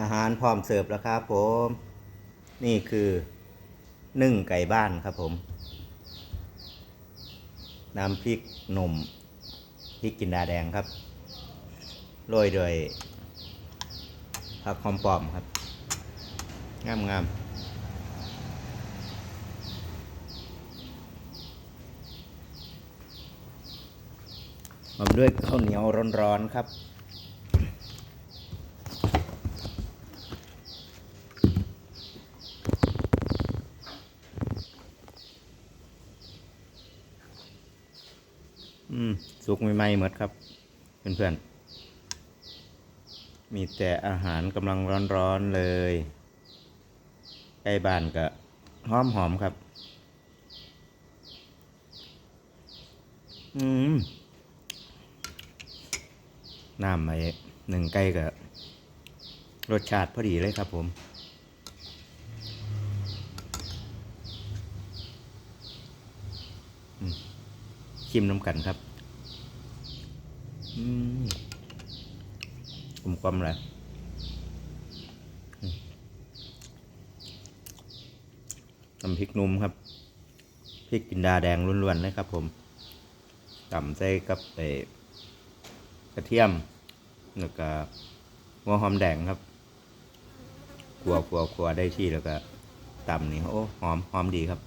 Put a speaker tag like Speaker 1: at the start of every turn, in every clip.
Speaker 1: อาหารพร้อมเสิร์ฟแล้วครับผม นี่คือนึ่งไก่บ้านครับผม น้ำพริกหนุ่มพริกจินดาแดงครับ โรยด้วยผักหอมปอมครับ งามงามๆผมด้วยข้าวเหนียวร้อนๆครับ อืมสุกใหม่ๆหมดครับ เพื่อนๆ มีแต่อาหารกำลังร้อนๆเลยใกล้บ้านก็หอมหอมๆครับ อืมน้ำไอ้หนึ่งไก่ก็รสชาติพอดีเลยครับผมชิมน้ำกันครับ กลมกลมเลยน้ำพริกนุ่มครับ พริกจินดาแดงล้วนๆเลยครับ ผมต่ำใส่กับไอกระเทียมแล้วก็หัวหอมแดงครับขัวขัวขัวได้ที่แล้วก็ตำนี่โอ้หอมหอมดีครับ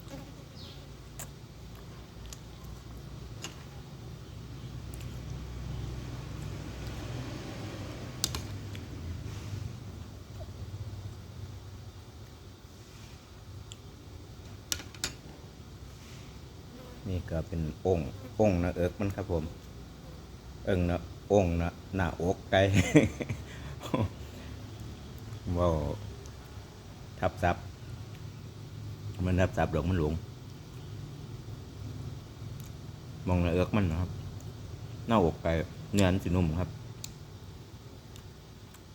Speaker 1: นี่ก็เป็นองค์องค์นะเอิกมันครับผม เอิงนะองค์นะหน้าอกไก่ว้าวทับซับมันทับซับดอกมันหลวงมองหน้าเอิกมันนะครับหน้าอกไก่เนื้อมันสินุ่มครับ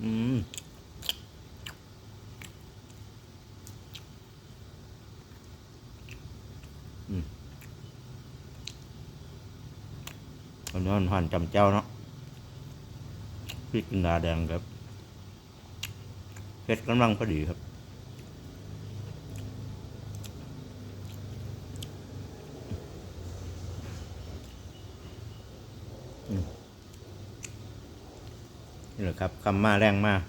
Speaker 1: อืม อันนี้มันหั่นจำเจ้าเนาะพริกจินดาแดงครับเผ็ดกำลังพอดีครับนี่แหละครับคำมาแรงมาก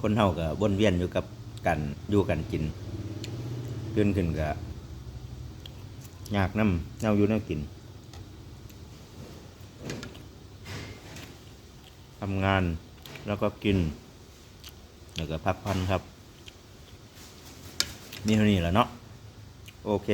Speaker 1: คนเฮากับวนเวียนอยู่กับกันอยู่กันกินขึ้นขึ้นกับยากน้ำเน่าอยู่น่ากิน ทำงานแล้วก็กิน แล้วก็พักผ่อนครับ นี่เท่านี้แหละเนาะโอเค